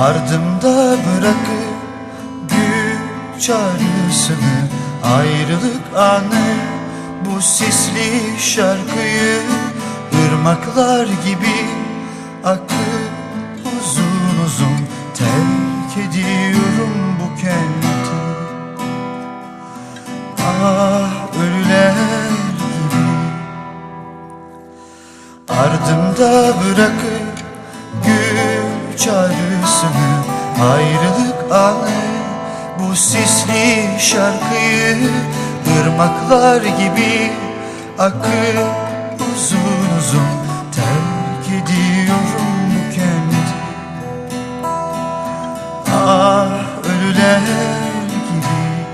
Ardımda bırakıp güç ağrısını Ayrılık anı bu sisli şarkıyı ırmaklar gibi akıp uzun uzun terk ediyorum bu kenti. Ah ölüler gibi. Ardımda bırakıp gül çağrısını Ayrılık anı bu sisli şarkıyı ırmaklar gibi akıp uzun uzun terk ediyorum bu kenti Ah ölüler gibi.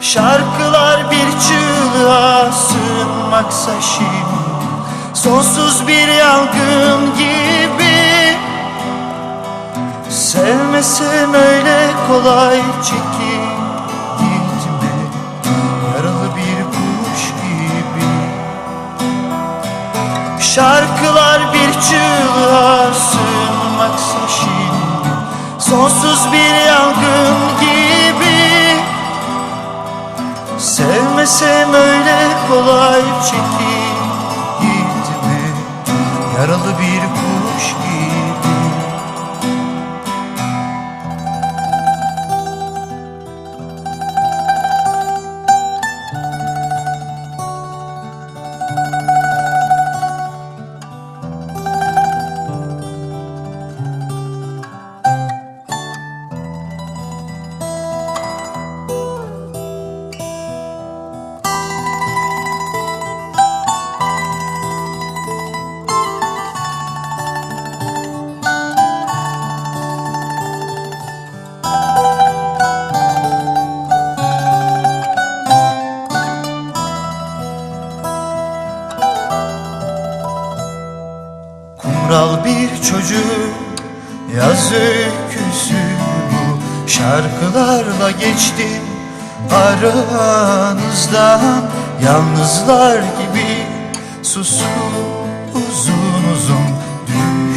Şarkılar bir çığlığa sığınmaksa şimdi Sonsuz bir yangın gibi Sevmesem öyle kolay çekip gitme Yaralı bir kuş gibi. Şarkılar bir çığlığa sığınmaksa şimdi. Sonsuz bir yangın gibi. Sevmesem öyle kolay çekip Kumral bir çocuk yaz öyküsü bu. Şarkılarla geçti aranızdan. Yalnızlar gibi susup